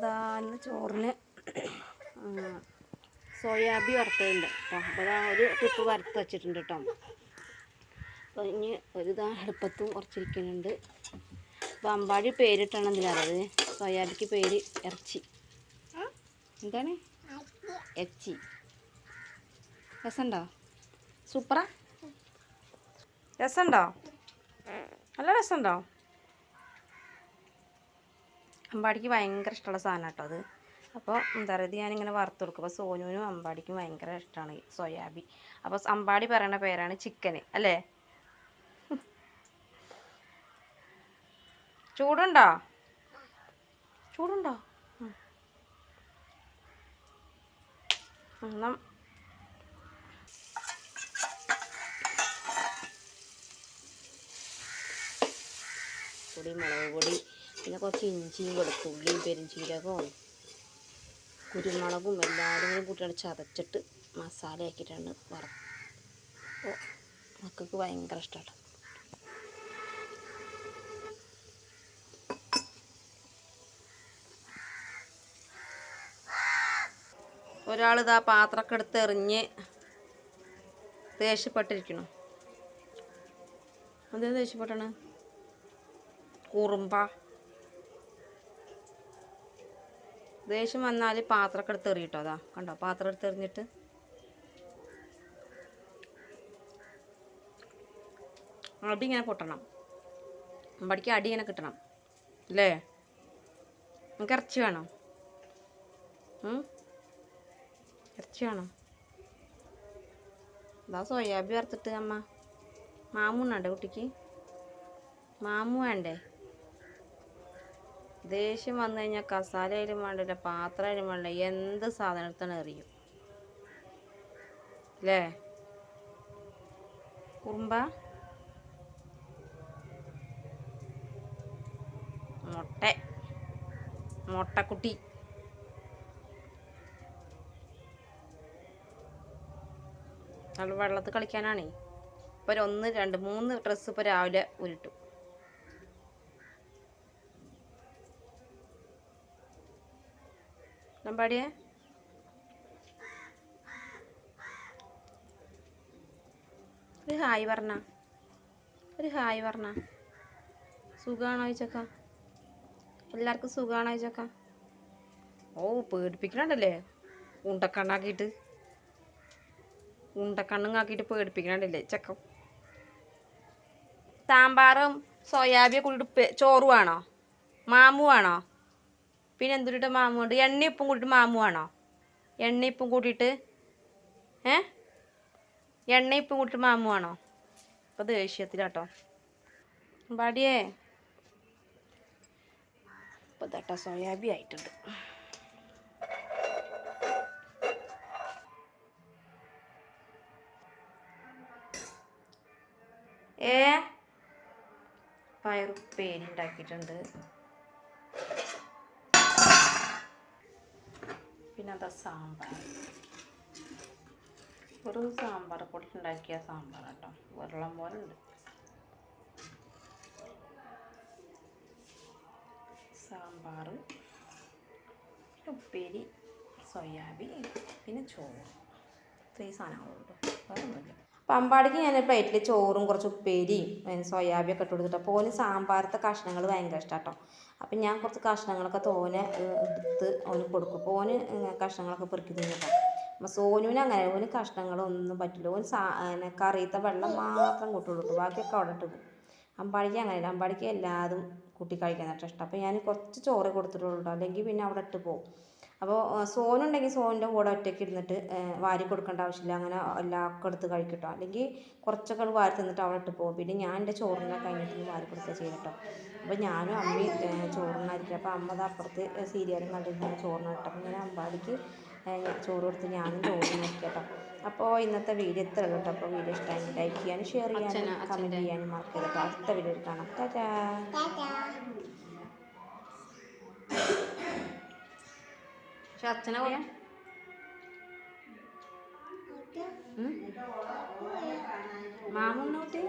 അപ്പോൾ ദാ ചോറിന് സോയാബി വറുത്തതുണ്ട് കേട്ടോ. അപ്പോൾ ദാ ഒരു ടിപ്പ് വറുത്ത് വെച്ചിട്ടുണ്ട് കേട്ടോ. അപ്പോൾ ഇനി ഒരു ഇതാ എളുപ്പത്തും കുറച്ചിരിക്കുന്നുണ്ട്. അപ്പോൾ അമ്പാടി പേരിട്ടാണ് എന്തിനാണത് സോയാബിക്ക് പേര് ഇറച്ചി. എന്താണ്? എച്ചി രസമുണ്ടോ? സൂപ്പറാ. രസമുണ്ടോ? നല്ല രസമുണ്ടോ? അമ്പാടിക്ക് ഭയങ്കര ഇഷ്ടമുള്ള സാധനം കേട്ടോ അത്. അപ്പോൾ എന്താ പറയുക ഇത് ഞാനിങ്ങനെ വറുത്ത് കൊടുക്കും. അപ്പോൾ സോനുവിനും അമ്പാടിക്കും ഭയങ്കര ഇഷ്ടമാണ് സോയാബി അപ്പോൾ അമ്പാടി പറയുന്ന പേരാണ് ചിക്കന് അല്ലേ? ചൂടുണ്ടോ? ചൂടുണ്ടോ? ഉം. പൊടി മുളക് പൊടി പിന്നെ കുറച്ച് ഇഞ്ചിയും വെളുത്തുള്ളിയും പെരിഞ്ചീരകവും കുരുമുളകും എല്ലാവരും കൂടി കൂട്ടിയാണ് ചതച്ചിട്ട് മസാല ആക്കിയിട്ടാണ് വറുത്ത്. അപ്പോൾ മക്കൾക്ക് ഭയങ്കര ഇഷ്ടമാണ് ഒരാളിതാ പാത്രമൊക്കെ എടുത്ത് എറിഞ്ഞ് ദേഷ്യപ്പെട്ടിരിക്കണം അതേ ദേഷ്യപ്പെട്ടാണ്? കുറുമ്പ. ദേഷ്യം വന്നാൽ പാത്രമൊക്കെ എടുത്ത് എറിയിട്ടോ അതാ. കണ്ടോ? പാത്രം എടുത്ത് എറിഞ്ഞിട്ട്. അടി ഇങ്ങനെ പൊട്ടണം. അമ്പടിക്ക് അടി ഇങ്ങനെ കിട്ടണം. അല്ലേ? നമുക്ക് ഇറച്ചി വേണം? ഇറച്ചി വേണം. അതാ സോയാബി വറുത്തിട്ട് അമ്മ. മാമുണ്ണണ്ടേ കുട്ടിക്ക്? മാമു വേണ്ടേ? ദേഷ്യം വന്നു കഴിഞ്ഞാൽ കസാലയിലും വേണ്ടില്ല പാത്രയിലും വേണ്ട എന്ത് സാധനത്തിനും എറിയും. അല്ലേ കുറുമ്പ? മുട്ട. മുട്ടക്കുട്ടി. അവൾ വെള്ളത്തിൽ കളിക്കാനാണേ. ഇപ്പോൾ ഒരു ഒന്ന് രണ്ട് മൂന്ന് ഡ്രസ്സ് ഇപ്പോൾ രാവിലെ ഉരുട്ടു. നമ്പാടിയെ ഒരു ഹായ് പറഞ്ഞ. ഒരു ഹായ് പറഞ്ഞ. സുഖമാണോ ചോക്ക എല്ലാവർക്കും സുഖമാണോ ചോക്ക ഓ പേടിപ്പിക്കണണ്ടല്ലേ? ഉണ്ടക്കണ്ണാക്കിയിട്ട്. ഉണ്ടക്കണ്ണുങ്ങാക്കിയിട്ട് പേടിപ്പിക്കണണ്ടല്ലേ? ചക്ക. സാമ്പാറും സോയാബിയൊക്കെ കൂടിയിട്ട് ചോറ് വേണോ മാമു വേണോ പിന്നെ എന്തിട്ട് മാമു ഉണ്ട്? എണ്ണ ഉപ്പും കൂട്ടിയിട്ട് മാമു ആണോ? എണ്ണ ഉപ്പും കൂട്ടിയിട്ട് ഏ? എണ്ണ ഉപ്പും കൂട്ടിയിട്ട് മാമു വേണോ അപ്പോൾ ദേഷ്യത്തിലാട്ടോ പാടിയേ. ഇപ്പോൾ തട്ട സോയാബി ആയിട്ടുണ്ട്. ഏ? പയറുപ്പേരി ഉണ്ടാക്കിയിട്ടുണ്ട്. പിന്നെ അതാ സാമ്പാർ. വെറും സാമ്പാർ പൊടി സാമ്പാർ കേട്ടോ. വെള്ളം പോലെ ഉണ്ട്. സാമ്പാർ ഉപ്പേരി സോയാബീൻ പിന്നെ ചോറ്. ഇത്രയും സാധനങ്ങളുണ്ട്. വേറെ ഒന്നുമില്ല പമ്പാടിക്ക് ഞാൻ പ്ലേറ്റിൽ ചോറും കുറച്ച് ഉപ്പേരിയും പിന്നെ സോയാബി ഒക്കെ ഇട്ട് കൊടുത്തിട്ട് അപ്പോൾ ഓന് സാമ്പാറത്തെ കഷ്ണങ്ങൾ ഭയങ്കര ഇഷ്ടം കേട്ടോ അപ്പം ഞാൻ കുറച്ച് കഷ്ണങ്ങളൊക്കെ തോനെ എടുത്ത് ഓന് കൊടുക്കും. അപ്പോൾ ഓന് കഷ്ണങ്ങളൊക്കെ പെറുക്കി തിന്നിട്ടോ അപ്പം സോനുവിന് അങ്ങനെ ഓന് കഷ്ണങ്ങളൊന്നും പറ്റില്ല ഓന് സാ കറിയത്തെ വെള്ളം മാത്രം കൂട്ടുള്ളൂ കേട്ടോ ബാക്കിയൊക്കെ അവിടെ ഇട്ട് പോകും അമ്പാടിക്ക് അങ്ങനെയല്ല. അമ്പാടിക്ക് എല്ലാതും കൂട്ടി കഴിക്കാനായിട്ട് ഇഷ്ടം. അപ്പോൾ ഞാൻ കുറച്ച് ചോറ് കൊടുത്തിട്ടുള്ളൂ അല്ലെങ്കിൽ പിന്നെ അവിടെ ഇട്ട് പോകും. അപ്പോൾ സോനുണ്ടെങ്കിൽ സോനിന്റെ കൂടെ ഒറ്റയ്ക്ക് ഇരുന്നിട്ട് വാരി കൊടുക്കേണ്ട ആവശ്യമില്ല. അങ്ങനെ എല്ലാവർക്കും എടുത്ത് കഴിക്കട്ടോ. അല്ലെങ്കിൽ കുറച്ചൊക്കെ അങ്ങട് വാരി തിന്നിട്ട് അവിടെ ഇട്ട് പോകും. പിന്നെ ഞാൻ എന്റെ ചോറിനെ കഴിഞ്ഞിട്ട് വാരി കൊടുക്കുക ചെയ്യട്ടോ. അപ്പോൾ ഞാനും അമ്മയും ചോറിനായിരിക്കും. അപ്പോൾ അമ്മ അത് അപ്പുറത്ത് സീരിയലും കണ്ടിട്ട് ചോറിനിട്ട് അപ്പോൾ ഞാൻ അമ്പാടിക്ക് ചോറ് കൊടുത്ത് ഞാനും ചോറിനായിരിക്കും കേട്ടോ അപ്പോൾ ഇന്നത്തെ വീഡിയോ ഇത്ര ഉള്ളൂ കേട്ടോ. അപ്പോൾ വീഡിയോ ഇഷ്ടമായി ലൈക്ക് ചെയ്യാനും ഷെയർ ചെയ്യാനും കമന്റ് ചെയ്യാനും മറക്കരുത് അടുത്ത വീഡിയോ കാണാം. ടാറ്റാ. പക്ഷെ അച്ഛനെ മാമുണ്ണൂട്ടി